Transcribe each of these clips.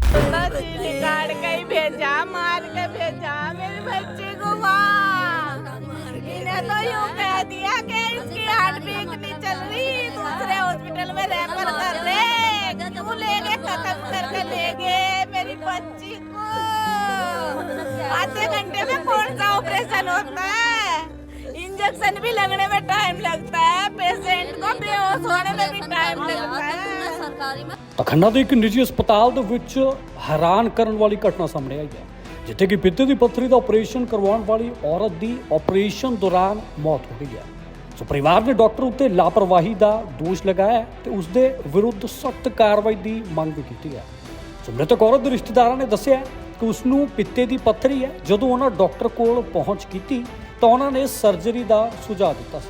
निकाल के भेजा मार के भेजा मेरे बच्चे को। इन्हें तो यूँ कह दिया कि इसकी हार्ट बीट नहीं चल रही दूसरे हॉस्पिटल में रेफर कर ले क्यों ले गए खत्म करके ले गए मेरी बच्ची को आधे घंटे में कौन इंजेक्शन भी लगने में टाइम लगता है पेशेंट को बेहोश होने में भी टाइम लगता है ਤਾਂ ਖੰਨਾ ਦੇ ਇੱਕ ਨਿੱਜੀ ਹਸਪਤਾਲ ਦੇ ਵਿੱਚ ਹੈਰਾਨ ਕਰਨ ਵਾਲੀ ਘਟਨਾ ਸਾਹਮਣੇ ਆਈ ਹੈ ਜਿੱਥੇ ਕਿ ਪਿੱਤੇ ਦੀ ਪੱਥਰੀ ਦਾ ਆਪਰੇਸ਼ਨ ਕਰਵਾਉਣ ਵਾਲੀ ਔਰਤ ਦੀ ਆਪਰੇਸ਼ਨ ਦੌਰਾਨ ਮੌਤ ਹੋ ਗਈ ਹੈ ਸੋ ਪਰਿਵਾਰ ਨੇ ਡਾਕਟਰ ਉੱਤੇ ਲਾਪਰਵਾਹੀ ਦਾ ਦੋਸ਼ ਲਗਾਇਆ ਹੈ ਤੇ ਉਸ ਦੇ ਵਿਰੁੱਧ ਸਖਤ ਕਾਰਵਾਈ ਦੀ ਮੰਗ ਵੀ ਕੀਤੀ ਹੈ ਸੋ ਮ੍ਰਿਤਕ ਔਰਤ ਦੇ ਰਿਸ਼ਤੇਦਾਰਾਂ ਨੇ ਦੱਸਿਆ ਹੈ ਕਿ ਉਸ ਨੂੰ ਪਿੱਤੇ ਦੀ ਪੱਥਰੀ ਹੈ ਜਦੋਂ ਉਹਨਾਂ ਡਾਕਟਰ ਕੋਲ ਪਹੁੰਚ ਕੀਤੀ ਤਾਂ ਉਹਨਾਂ ਨੇ ਸਰਜਰੀ ਦਾ ਸੁਝਾਅ ਦਿੱਤਾ ਸੀ।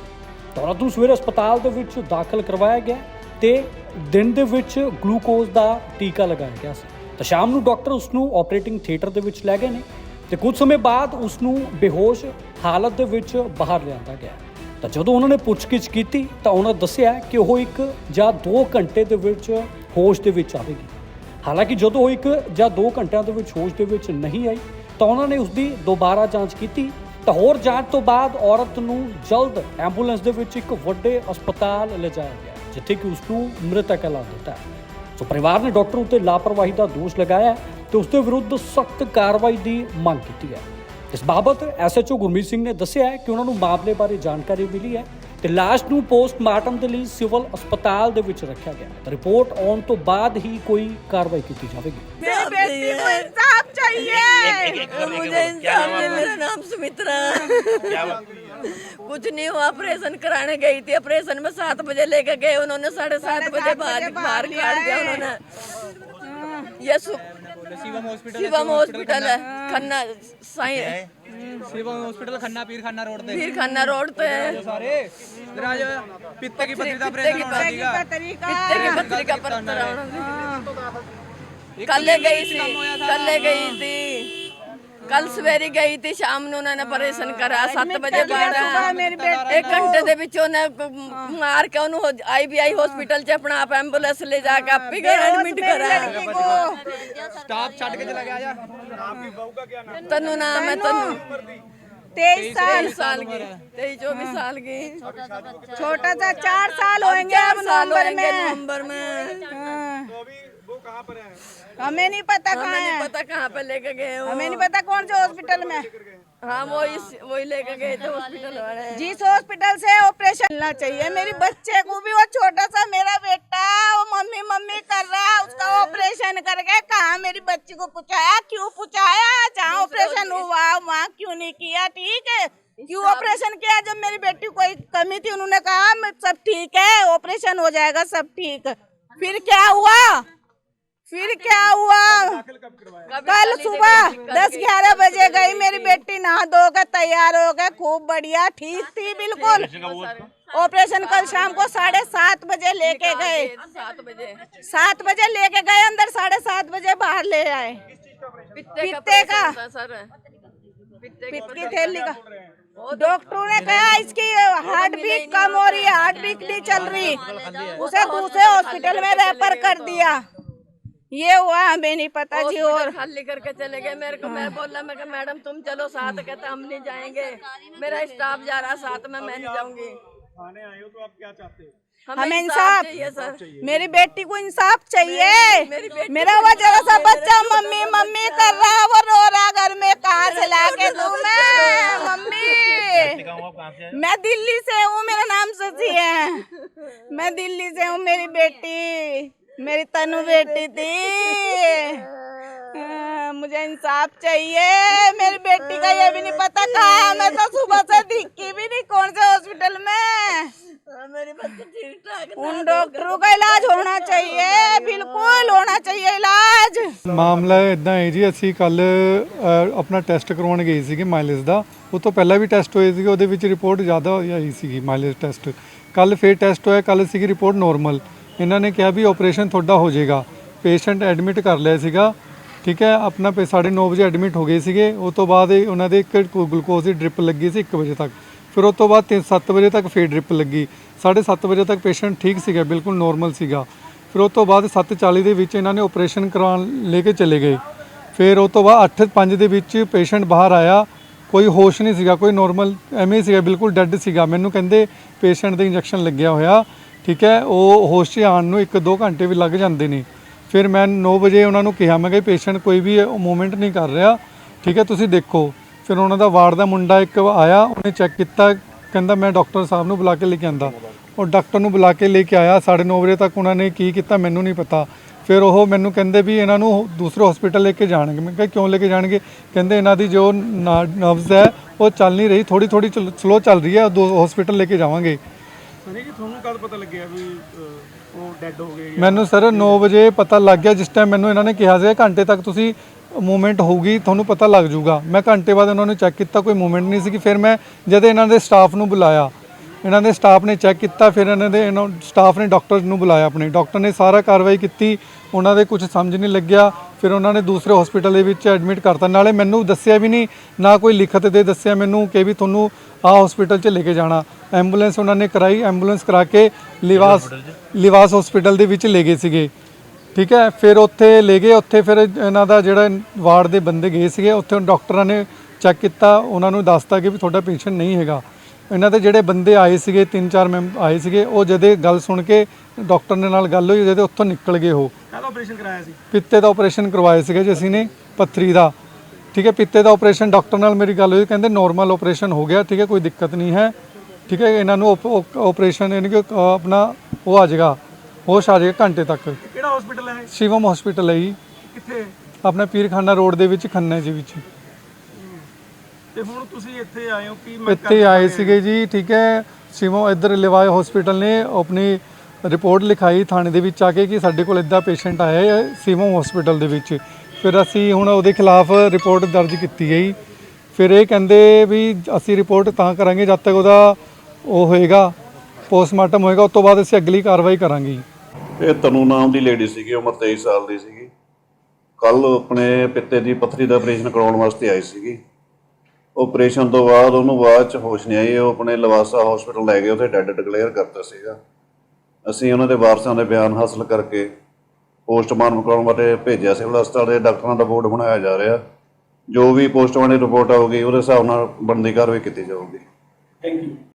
ਤਾਂ ਔਰਤ ਨੂੰ ਸਵੇਰੇ ਹਸਪਤਾਲ ਦੇ ਵਿੱਚ ਦਾਖਲ ਕਰਵਾਇਆ ਗਿਆ ਤੇ ਦਿਨ ਦੇ ਵਿੱਚ ਗਲੂਕੋਜ਼ ਦਾ ਟੀਕਾ ਲਗਾਇਆ ਗਿਆ ਸੀ। ਤਾਂ ਸ਼ਾਮ ਨੂੰ ਡਾਕਟਰ ਉਸ ਨੂੰ ਆਪਰੇਟਿੰਗ ਥੀਏਟਰ ਦੇ ਵਿੱਚ ਲੈ ਗਏ ਨੇ ਤੇ ਕੁਝ ਸਮੇਂ ਬਾਅਦ ਉਸ ਨੂੰ ਬੇਹੋਸ਼ ਹਾਲਤ ਦੇ ਵਿੱਚ ਬਾਹਰ ਲਿਆਂਦਾ ਗਿਆ। ਤਾਂ ਜਦੋਂ ਉਹਨਾਂ ਨੇ ਪੁੱਛਗਿੱਛ ਕੀਤੀ ਤਾਂ ਉਹਨਾਂ ਦੱਸਿਆ ਕਿ ਉਹ ਇੱਕ ਜਾਂ 2 ਘੰਟੇ ਦੇ ਵਿੱਚ ਹੋਸ਼ ਦੇ ਵਿੱਚ ਆਵੇਗੀ। ਹਾਲਾਂਕਿ ਜਦੋਂ ਉਹ ਇੱਕ ਜਾਂ 2 ਘੰਟਿਆਂ ਦੇ ਵਿੱਚ ਹੋਸ਼ ਦੇ ਵਿੱਚ ਨਹੀਂ ਆਈ ਤਾਂ ਉਹਨਾਂ ਨੇ ਉਸ ਦੀ ਦੁਬਾਰਾ ਜਾਂਚ ਕੀਤੀ ਤਾਂ ਹੋਰ ਜਾਂਚ ਤੋਂ ਬਾਅਦ ਔਰਤ ਨੂੰ ਜਲਦ ਐਂਬੂਲੈਂਸ ਦੇ ਵਿੱਚ ਇੱਕ ਵੱਡੇ ਹਸਪਤਾਲ ਲਿਜਾਇਆ ਗਿਆ, ਜਿੱਥੇ ਕਿ ਉਸ ਨੂੰ ਮ੍ਰਿਤਕ ਐਲਾਨ ਦਿੱਤਾ। ਸੋ ਪਰਿਵਾਰ ਨੇ ਡਾਕਟਰ ਉੱਤੇ ਲਾਪਰਵਾਹੀ ਦਾ ਦੋਸ਼ ਲਗਾਇਆ ਹੈ ਤੇ ਉਸ ਦੇ ਵਿਰੁੱਧ ਸਖਤ ਕਾਰਵਾਈ ਦੀ ਮੰਗ ਕੀਤੀ ਹੈ। ਇਸ ਬਾਬਤ ਐਸਐਚਓ ਗੁਰਮੀਤ ਸਿੰਘ ਨੇ ਦੱਸਿਆ ਹੈ ਕਿ ਉਹਨਾਂ ਨੂੰ ਮਾਮਲੇ ਬਾਰੇ ਜਾਣਕਾਰੀ ਮਿਲੀ ਹੈ ਤੇ ਲਾਸ਼ ਨੂੰ ਪੋਸਟਮਾਰਟਮ ਦੇ ਲਈ ਸਿਵਲ ਹਸਪਤਾਲ ਦੇ ਵਿੱਚ ਰੱਖਿਆ ਗਿਆ ਹੈ ਤਾਂ ਰਿਪੋਰਟ ਆਉਣ ਤੋਂ ਬਾਅਦ ਹੀ ਕੋਈ ਕਾਰਵਾਈ ਕੀਤੀ ਜਾਵੇਗੀ मेरी बेटी को इंसाफ चाहिए मुझे इंसाफ दे मेरा नाम सुमित्रा कुछ नहीं हुआ ऑपरेशन कराने गई थी ऑपरेशन में सात बजे लेके गए उन्होंने साढ़े सात बजे बाहर बाहर काट दिया उन्होंने ये सु- शिवम हॉस्पिटल है खन्ना साई शिवम हॉस्पिटल खन्ना पीर खन्ना रोड पे फिर खन्ना रोड पे है सारे जरा जो पित्ते की पत्रिका पित्ते की पित्ते की पत्रिका पर कल गई थी कल गई थी कल ਸਵੇਰੇ ਗਈ थी शाम ਨੂੰ ਉਹਨਾਂ ਨੇ ਆਪਰੇਸ਼ਨ ਕਰਾ 7 ਵਜੇ ਬਾਅਦ ਇੱਕ ਘੰਟੇ ਦੇ ਵਿੱਚ ਉਹਨੇ ਕ- ਮਾਰ ਕੇ ਉਹਨੂੰ ਆਈਬੀਆਈ ਹਸਪੀਟਲ 'ਚ ਆਪਣਾ ਆਪ ਐਂਬੂਲੈਂਸ ਲੈ ਜਾ ਕੇ ਆਪੇ ਗਏ ਐਡਮਿਟ ਕਰਾਇਆ ਸਟਾਫ ਛੱਡ ਕੇ ਚਲਾ ਗਿਆ ਜਾ ਤਨੂੰ ਨਾਮ ਹੈ ਤਨੂੰ तेईस साल तेईस साल की तेईस चौबीस साल की छोटा सा चार साल होंगे अब साल नवंबर होंगे में नवंबर में हाँ। हमें नहीं पता हमें कहाँ नहीं है। पता कहाँ पे लेके गए हमें नहीं पता कौन से हॉस्पिटल में हाँ। वो इस वही लेके गए थे हॉस्पिटल वाले। जिस हॉस्पिटल से ऑपरेशन मिलना चाहिए मेरी बच्चे को भी वो छोटा सा मेरा बेटा वो मम्मी मम्मी कर रहा है उसका ऑपरेशन करके कहा मेरी बच्ची को पूछाया? क्यों पूछाया? जहाँ ऑपरेशन हुआ वहाँ क्यों नहीं किया? ठीक है। क्यों ऑपरेशन किया? जब मेरी बेटी कोई कमी थी उन्होंने कहा सब ठीक है ऑपरेशन हो जाएगा सब ठीक फिर क्या हुआ? फिर क्या हुआ? कल सुबह दस ग्यारह बजे गई मेरी बेटी नहा धो के तैयार हो गए खूब बढ़िया ठीक थी बिल्कुल। ऑपरेशन कल शाम को साढ़े सात बजे लेके गए। सात बजे। लेके गए अंदर साढ़े सात बजे बाहर ले आए। पित्ते का? का। पित्त की थैली का। डॉक्टरों ने कहा इसकी हार्ट बीट कम हो रही है हार्ट बीट नहीं चल रही। उसे दूसरे हॉस्पिटल में रेफर कर दिया। ये हुआ हमें नहीं पता जी और खाली करके चले गए मेरे को मैं बोला मैं मैडम तुम चलो साथ कहते हम नहीं जाएँगे। मेरा स्टाफ जा रहा साथ में मैं नहीं जाऊँगी। थाने आए हो तो आप क्या चाहते हो? हमें इंसाफ मेरी बेटी को इंसाफ चाहिए। मेरा वो जरा सा बच्चा मम्मी तनु बेटी थी हाँ, मुझे इंसाफ चाहिए मेरी बेटी का ये भी नहीं पता कहाँ है मैं तो सुबह से दिखी भी नहीं कौन से हॉस्पिटल में हाँ, मेरी बच्ची ठीक ठाक उन डॉक्टरों का इलाज होना चाहिए बिल्कुल होना चाहिए इलाज ਮਾਮਲਾ ਇਦਾਂ ਹੈ ਜੀ ਅਸੀਂ ਕੱਲ ਆਪਣਾ ਟੈਸਟ ਕਰਵਾਉਣ ਗਏ ਸੀਗੇ ਮਾਈਲੇਜ ਦਾ ਉਹ ਤੋਂ ਪਹਿਲਾਂ ਵੀ ਟੈਸਟ ਹੋਏ ਸੀਗੇ ਉਹਦੇ ਵਿੱਚ ਰਿਪੋਰਟ ਜ਼ਿਆਦਾ ਹੋਈ ਆਈ ਸੀਗੀ ਮਾਈਲੇਜ ਟੈਸਟ ਕੱਲ ਫੇਰ ਟੈਸਟ ਹੋਇਆ ਕੱਲ ਸੀਗੀ ਰਿਪੋਰਟ ਨੋਰਮਲ ਇਹਨਾਂ ਨੇ ਕਿਹਾ ਵੀ ਆਪਰੇਸ਼ਨ ਤੁਹਾਡਾ ਹੋ ਜਾਏਗਾ। ਪੇਸ਼ੈਂਟ ਐਡਮਿਟ ਕਰ ਲਿਆ ਸੀਗਾ। ਠੀਕ ਹੈ, ਆਪਣਾ ਪੇ 9:30 ਵਜੇ ਐਡਮਿਟ ਹੋ ਗਏ ਸੀਗੇ। ਉਸ ਤੋਂ ਬਾਅਦ ਇਹ ਉਹਨਾਂ ਦੇ ਇੱਕ ਗਲੂਕੋਜ਼ ਦੀ ਡ੍ਰਿਪ ਲੱਗੀ ਸੀ 1 ਵਜੇ ਤੱਕ। ਫਿਰ ਉਸ ਤੋਂ ਬਾਅਦ 7 ਵਜੇ ਤੱਕ ਫੇਰ ਡ੍ਰਿਪ ਲੱਗੀ। 7:30 ਵਜੇ ਤੱਕ ਪੇਸ਼ੈਂਟ ਠੀਕ ਸੀਗਾ, ਬਿਲਕੁਲ ਨੋਰਮਲ ਸੀਗਾ। ਫਿਰ ਉਸ ਤੋਂ ਬਾਅਦ 7:40 ਦੇ ਵਿੱਚ ਇਹਨਾਂ ਨੇ ਆਪਰੇਸ਼ਨ ਕਰਵਾਉਣ ਲੈ ਕੇ ਚਲੇ ਗਏ। ਫਿਰ ਉਸ ਤੋਂ ਬਾਅਦ 8:05 ਦੇ ਵਿੱਚ ਪੇਸ਼ੈਂਟ ਬਾਹਰ ਆਇਆ। ਕੋਈ ਹੋਸ਼ ਨਹੀਂ ਸੀਗਾ, ਕੋਈ ਨੋਰਮਲ ਐਵੇਂ ਹੀ ਸੀਗਾ, ਬਿਲਕੁਲ ਡੈੱਡ ਸੀਗਾ। ਮੈਨੂੰ ਕਹਿੰਦੇ ਪੇਸ਼ੈਂਟ ਦੇ ਇੰਜੈਕਸ਼ਨ ਲੱਗਿਆ ਹੋਇਆ। ਠੀਕ ਹੈ, ਉਹ ਹੋਸ਼ 'ਚ ਆਉਣ ਨੂੰ 1-2 ਘੰਟੇ ਵੀ ਲੱਗ ਜਾਂਦੇ ਨੇ। ਫਿਰ ਮੈਂ 9 ਵਜੇ ਉਹਨਾਂ ਨੂੰ ਕਿਹਾ, ਮੈਂ ਕਿ ਪੇਸ਼ੈਂਟ ਕੋਈ ਵੀ ਮੂਵਮੈਂਟ ਨਹੀਂ ਕਰ ਰਿਹਾ। ਠੀਕ ਹੈ, ਤੁਸੀਂ ਦੇਖੋ। ਫਿਰ ਉਹਨਾਂ ਦਾ ਵਾਰਡ ਦਾ ਮੁੰਡਾ ਇੱਕ ਆਇਆ, ਉਹਨੇ ਚੈੱਕ ਕੀਤਾ, ਕਹਿੰਦਾ, ਮੈਂ ਡਾਕਟਰ ਸਾਹਿਬ ਨੂੰ ਬੁਲਾ ਕੇ ਲੈ ਕੇ ਆਂਦਾ। ਉਹ ਡਾਕਟਰ ਨੂੰ ਬੁਲਾ ਕੇ ਲੈ ਕੇ ਆਇਆ 9:30 ਵਜੇ ਤੱਕ ਉਹਨਾਂ ਨੇ ਕੀ ਕੀਤਾ, ਮੈਨੂੰ ਨਹੀਂ ਪਤਾ। ਫਿਰ ਉਹ ਮੈਨੂੰ ਕਹਿੰਦੇ ਵੀ ਇਹਨਾਂ ਨੂੰ ਦੂਸਰੇ ਹਸਪੀਟਲ ਲੈ ਕੇ ਜਾਣਗੇ। ਮੈਂ ਕਿਹਾ, ਕਿਉਂ ਲੈ ਕੇ ਜਾਣਗੇ? ਕਹਿੰਦੇ, ਇਹਨਾਂ ਦੀ ਜੋ ਨਰਵਸ ਹੈ, ਉਹ ਚੱਲ ਨਹੀਂ ਰਹੀ ਥੋੜੀ ਥੋੜੀ ਸਲੋ ਚੱਲ ਰਹੀ ਹੈ ਦੋ ਹਸਪੀਟਲ ਲੈ ਕੇ ਜਾਵਾਂਗੇ। ਸਨੀ ਜੀ ਤੁਹਾਨੂੰ ਕਦ ਪਤਾ ਲੱਗਿਆ ਵੀ ਅਹ, ਉਹ ਡੈੱਡ ਹੋ ਗਏ ਮੈਨੂੰ ਸਰ 9 ਵਜੇ ਪਤਾ ਲੱਗ ਗਿਆ ਜਿਸ ਟਾਈਮ ਮੈਨੂੰ ਇਹਨਾਂ ਨੇ ਕਿਹਾ ਸੀ ਘੰਟੇ ਤੱਕ ਤੁਸੀਂ ਮੂਵਮੈਂਟ ਹੋਊਗੀ ਤੁਹਾਨੂੰ ਪਤਾ ਲੱਗ ਜਾਊਗਾ। ਮੈਂ ਘੰਟੇ ਬਾਅਦ ਉਹਨਾਂ ਨੂੰ ਚੈੱਕ ਕੀਤਾ ਕੋਈ ਮੂਵਮੈਂਟ ਨਹੀਂ ਸੀ ਕਿ ਫਿਰ ਮੈਂ ਜਦ ਇਹਨਾਂ ਦੇ ਸਟਾਫ ਨੂੰ ਬੁਲਾਇਆ ਇਹਨਾਂ ਦੇ ਸਟਾਫ ਨੇ ਚੈੱਕ ਕੀਤਾ ਫਿਰ ਇਹਨਾਂ ਦੇ ਸਟਾਫ ਨੇ ਡਾਕਟਰ ਨੂੰ ਬੁਲਾਇਆ ਆਪਣੇ। ਡਾਕਟਰ ਨੇ ਸਾਰਾ ਕਾਰਵਾਈ ਕੀਤੀ ਉਹਨਾਂ ਦੇ ਕੁਝ ਸਮਝ ਨਹੀਂ ਲੱਗਿਆ ਫਿਰ ਉਹਨਾਂ ਨੇ ਦੂਸਰੇ ਹਸਪੀਟਲ ਦੇ ਵਿੱਚ ਐਡਮਿਟ ਕਰਤਾ। ਨਾਲੇ ਮੈਨੂੰ ਦੱਸਿਆ ਵੀ ਨਹੀਂ ਨਾ ਕੋਈ ਲਿਖਤ ਦੇ ਦੱਸਿਆ ਮੈਨੂੰ ਕਿ ਵੀ ਤੁਹਾਨੂੰ ਆਹ ਹਸਪੀਟਲ 'ਚ ਲੈ ਕੇ ਜਾਣਾ। ਐਂਬੂਲੈਂਸ ਉਹਨਾਂ ਨੇ ਕਰਾਈ ਐਂਬੂਲੈਂਸ ਕਰਾ ਕੇ ਲਿਵਾਸ ਲਿਵਾਸ ਹਸਪੀਟਲ ਦੇ ਵਿੱਚ ਲੈ ਗਏ ਸੀਗੇ। ਠੀਕ ਹੈ ਫਿਰ ਉੱਥੇ ਲੈ ਗਏ ਉੱਥੇ ਫਿਰ ਇਹਨਾਂ ਦਾ ਜਿਹੜਾ ਵਾਰਡ ਦੇ ਬੰਦੇ ਗਏ ਸੀਗੇ। ਉੱਥੇ ਡਾਕਟਰਾਂ ਨੇ ਚੈੱਕ ਕੀਤਾ ਉਹਨਾਂ ਨੂੰ ਦੱਸਤਾ ਕਿ ਵੀ ਤੁਹਾਡਾ ਪੇਸ਼ੈਂਟ ਨਹੀਂ ਹੈਗਾ। ਇਹਨਾਂ ਦੇ ਜਿਹੜੇ ਬੰਦੇ ਆਏ ਸੀਗੇ ਤਿੰਨ ਚਾਰ ਮੈਂਬ ਆਏ ਸੀਗੇ ਉਹ ਜਦੇ ਗੱਲ ਸੁਣ ਕੇ ਡਾਕਟਰ ਦੇ ਨਾਲ ਗੱਲ ਹੋਈ ਜਦੇ ਉੱਥੋਂ ਨਿਕਲ ਗਏ ਉਹ। ਕਦ ਆਪਰੇਸ਼ਨ ਕਰਾਇਆ ਸੀ? ਪਿੱਤੇ ਦਾ ਆਪਰੇਸ਼ਨ ਕਰਵਾਇਆ ਸੀਗਾ ਜੀ ਅਸੀਂ ਨੇ ਪੱਥਰੀ ਦਾ। ਠੀਕ ਹੈ ਪਿੱਤੇ ਦਾ ਆਪਰੇਸ਼ਨ ਡਾਕਟਰ ਨਾਲ ਮੇਰੀ ਗੱਲ ਹੋਈ ਕਹਿੰਦੇ ਨਾਰਮਲ ਆਪਰੇਸ਼ਨ ਹੋ ਗਿਆ ਠੀਕ ਹੈ ਕੋਈ ਦਿੱਕਤ ਨਹੀਂ ਹੈ। ਠੀਕ ਹੈ ਇਹਨਾਂ ਨੂੰ ਆਪਰੇਸ਼ਨ ਯਾਨੀ ਕਿ ਆਪਣਾ ਉਹ ਆ ਜਾਏਗਾ ਹੋਸ਼ ਆ ਜਾਏਗਾ ਘੰਟੇ ਤੱਕ। ਕਿਹੜਾ ਹਸਪੀਟਲ ਹੈ ਸ਼ਿਵਮ ਹਸਪੀਟਲ ਹੈ ਜੀ। ਕਿੱਥੇ? ਆਪਣਾ ਪੀਰਖਾਨਾ ਰੋਡ ਦੇ ਵਿੱਚ ਖੰਨਾ ਜੀ ਵਿੱਚ। ਤੇ ਹੁਣ ਤੁਸੀਂ ਇੱਥੇ ਆਏ ਹੋ ਕੀ ਮੰਗ ਇੱਥੇ ਆਏ ਸੀਗੇ ਜੀ ਠੀਕ ਹੈ। ਸ਼ਿਵਮ ਇੱਧਰ ਲਿਵਾਏ ਹਸਪੀਟਲ ਨੇ ਆਪਣੀ ਰਿਪੋਰਟ ਲਿਖਾਈ ਥਾਣੇ ਦੇ ਵਿੱਚ ਆ ਕੇ ਕਿ ਸਾਡੇ ਕੋਲ ਇੱਦਾਂ ਪੇਸ਼ੈਂਟ ਆਇਆ ਹੈ ਸ਼ਿਵਮ ਹਸਪੀਟਲ ਦੇ ਵਿੱਚ। ਫਿਰ ਅਸੀਂ ਹੁਣ ਉਹਦੇ ਖਿਲਾਫ ਰਿਪੋਰਟ ਦਰਜ ਕੀਤੀ ਗਈ ਫਿਰ ਇਹ ਕਹਿੰਦੇ ਵੀ ਅਸੀਂ ਰਿਪੋਰਟ ਤਾਂ ਕਰਾਂਗੇ ਜਦ ਤੱਕ ਉਹਦਾ ਉਹ ਹੋਏਗਾ ਪੋਸਟਮਾਰਟਮ ਹੋਏਗਾ ਉਸ ਤੋਂ ਬਾਅਦ ਅਸੀਂ ਅਗਲੀ ਕਾਰਵਾਈ ਕਰਾਂਗੇ। ਇਹ ਤਨੂ ਨਾਮ ਦੀ ਲੇਡੀ ਸੀਗੀ ਉਮਰ 23 ਸਾਲ ਦੀ ਸੀਗੀ। ਕੱਲ ਆਪਣੇ ਪਿੱਤੇ ਦੀ ਪੱਥਰੀ ਦਾ ਆਪਰੇਸ਼ਨ ਕਰਾਉਣ ਵਾਸਤੇ ਆਈ ਸੀਗੀ। ਆਪਰੇਸ਼ਨ ਤੋਂ ਬਾਅਦ ਉਹਨੂੰ ਬਾਅਦ ਚ ਹੋਸ਼ ਨਹੀਂ ਆਈ, ਉਹ ਆਪਣੇ ਲਵਾਸਾ ਹਸਪੀਟਲ ਲੈ ਗਏ, ਉੱਥੇ ਡੈੱਡ ਡਿਕਲੇਅਰ ਕਰਤਾ ਸੀਗਾ। ਅਸੀਂ ਉਹਨਾਂ ਦੇ ਵਾਰਸਾਂ ਦੇ ਬਿਆਨ ਹਾਸਲ ਕਰਕੇ ਪੋਸਟਮਾਰਟਮ ਕਰਾਉਣ ਵਾਸਤੇ ਭੇਜਿਆ ਸਿਵਲ ਹਸਪਤਾਲ ਦੇ ਡਾਕਟਰਾਂ ਦਾ ਬੋਰਡ ਬਣਾਇਆ ਜਾ ਰਿਹਾ। ਜੋ ਵੀ ਪੋਸਟਮਾਰਟਮ ਦੀ ਰਿਪੋਰਟ ਆਊਗੀ, ਉਹਦੇ ਹਿਸਾਬ ਨਾਲ ਬਣਦੀ ਕਾਰਵਾਈ ਕੀਤੀ ਜਾਊਗੀ। Thank you